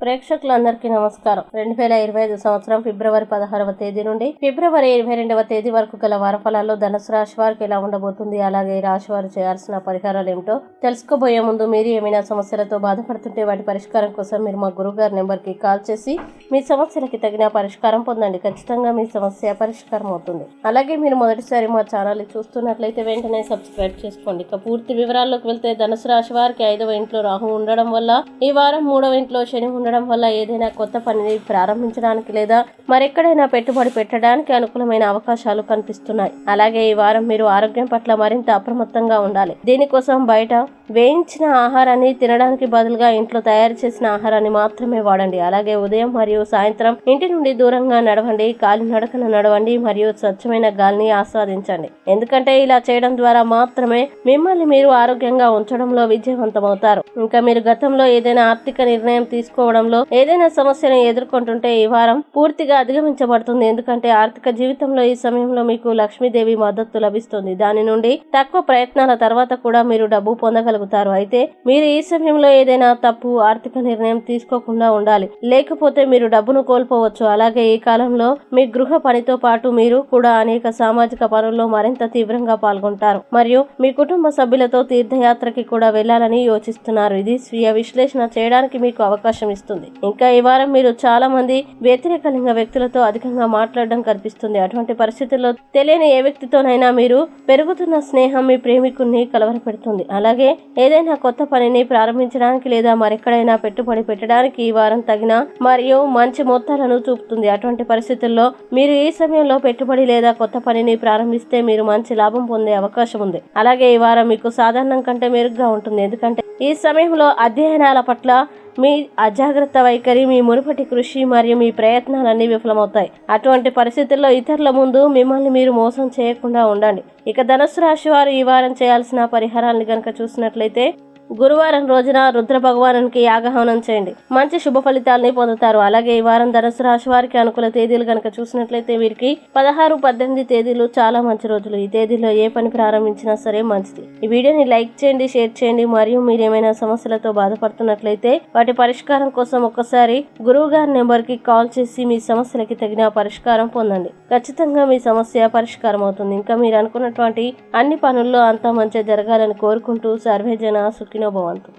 ప్రేక్షకులందరికీ నమస్కారం. రెండు వేల ఇరవై ఐదు సంవత్సరం ఫిబ్రవరి పదహారవ తేదీ నుండి ఫిబ్రవరి ఇరవై రెండవ తేదీ వరకు గల వారఫలాల్లో ధనుసు రాశి వారికి ఎలా ఉండబోతుంది అలాగే ఈ రాశి వారు చేయాల్సిన పరిహారాలు ఏమిటో తెలుసుకోబోయే ముందు మీరు ఏమైనా సమస్యలతో బాధపడుతుంటే వాటి పరిష్కారం కోసం మీరు మా గురుగారి నెంబర్కి కాల్ చేసి మీ సమస్యలకి తగిన పరిష్కారం పొందండి. ఖచ్చితంగా మీ సమస్య పరిష్కారం అవుతుంది. అలాగే మీరు మొదటిసారి మా ఛానల్ చూస్తున్నట్లయితే వెంటనే సబ్స్క్రైబ్ చేసుకోండి. ఇక పూర్తి వివరాల్లోకి వెళ్తే ధనుసు రాశి వారికి ఐదవ ఇంట్లో రాహు ఉండడం వల్ల ఈ వారం మూడవ ఇంట్లో శని ఉండడం వల్ల ఏదైనా కొత్త పనిని ప్రారంభించడానికి లేదా మరెక్కడైనా పెట్టుబడి పెట్టడానికి అనుకూలమైన అవకాశాలు కనిపిస్తున్నాయి. అలాగే ఈ వారం మీరు ఆరోగ్యం పట్ల మరింత అప్రమత్తంగా ఉండాలి. దీనికోసం బయట వేయించిన ఆహారాన్ని తినడానికి బదులుగా ఇంట్లో తయారు చేసిన ఆహారాన్ని మాత్రమే వాడండి. అలాగే ఉదయం మరియు సాయంత్రం ఇంటి నుండి దూరంగా నడవండి. కాలినడకన నడవండి మరియు స్వచ్ఛమైన గాలిని ఆస్వాదించండి. ఎందుకంటే ఇలా చేయడం ద్వారా మాత్రమే మిమ్మల్ని మీరు ఆరోగ్యంగా ఉంచడంలో విజయవంతమవుతారు. ఇంకా మీరు గతంలో ఏదైనా ఆర్థిక నిర్ణయం తీసుకోవడంలో ఏదైనా సమస్యను ఎదుర్కొంటుంటే ఈ వారం పూర్తిగా అధిగమించబడుతుంది. ఎందుకంటే ఆర్థిక జీవితంలో ఈ సమయంలో మీకు లక్ష్మీదేవి మద్దతు లభిస్తుంది. దాని నుండి తక్కువ ప్రయత్నాల తర్వాత కూడా మీరు డబ్బు పొందగలుగుతారు. అయితే మీరు ఈ సమయంలో ఏదైనా తప్పు ఆర్థిక నిర్ణయం తీసుకోకుండా ఉండాలి. లేకపోతే మీరు డబ్బును కోల్పోవచ్చు. అలాగే ఈ కాలంలో మీ గృహ పనితో పాటు మీరు కూడా అనేక సామాజిక పనుల్లో మరింత తీవ్రంగా పాల్గొంటారు. మరియు మీ కుటుంబ సభ్యులతో తీర్థయాత్రకి కూడా వెళ్ళాలని యోచిస్తున్నారు. ఇది స్వీయ విశ్లేషణ చేయడానికి మీకు అవకాశం ఇస్తుంది. ఇంకా ఈ వారం మీరు చాలా మంది వ్యతిరేక లింగ వ్యక్తులతో అధికంగా మాట్లాడడం కనిపిస్తుంది. అటువంటి పరిస్థితుల్లో తెలియని ఏ వ్యక్తితోనైనా మీరు పెరుగుతున్న స్నేహం మీ ప్రేమికుణ్ణి కలవరపెడుతుంది. అలాగే ఏదైనా కొత్త పనిని ప్రారంభించడానికి లేదా మరెక్కడైనా పెట్టుబడి పెట్టడానికి ఈ వారం తగిన మరియు మంచి మొత్తాలను చూపుతుంది. అటువంటి పరిస్థితుల్లో మీరు ఈ సమయంలో పెట్టుబడి లేదా కొత్త పనిని ప్రారంభిస్తే మీరు మంచి లాభం పొందే అవకాశం ఉంది. అలాగే ఈ వారం మీకు సాధారణం కంటే మెరుగ్గా ఉంటుంది. ఎందుకంటే ఈ సమయంలో అధ్యయనాల పట్ల మీ అజాగ్రత్త వైఖరి మీ మునుపటి కృషి మరియు మీ ప్రయత్నాలన్నీ విఫలమవుతాయి. అటువంటి పరిస్థితుల్లో ఇతరుల ముందు మిమ్మల్ని మీరు మోసం చేయకుండా ఉండండి. ఇక ధనుసు రాశి వారు ఈ వారం చేయాల్సిన పరిహారాన్ని కనుక చూసినట్లయితే గురువారం రోజున రుద్ర భగవానునికి యాగహవనం చేయండి. మంచి శుభ ఫలితాలని పొందుతారు. అలాగే ఈ వారం ధనుసు రాశి వారికి అనుకూల తేదీలు కనుక చూసినట్లయితే వీరికి పదహారు పద్దెనిమిది తేదీలు చాలా మంచి రోజులు. ఈ తేదీలో ఏ పని ప్రారంభించినా సరే మంచిది. ఈ వీడియోని లైక్ చేయండి షేర్ చేయండి. మరియు మీరు ఏమైనా సమస్యలతో బాధపడుతున్నట్లయితే వాటి పరిష్కారం కోసం ఒక్కసారి గురువు గారి నెంబర్కి కాల్ చేసి మీ సమస్యలకి తగిన పరిష్కారం పొందండి. ఖచ్చితంగా మీ సమస్య పరిష్కారం అవుతుంది. ఇంకా మీరు అనుకున్నటువంటి అన్ని పనుల్లో అంతా మంచి జరగాలని కోరుకుంటూ సర్వేజన न भवन्तु तो।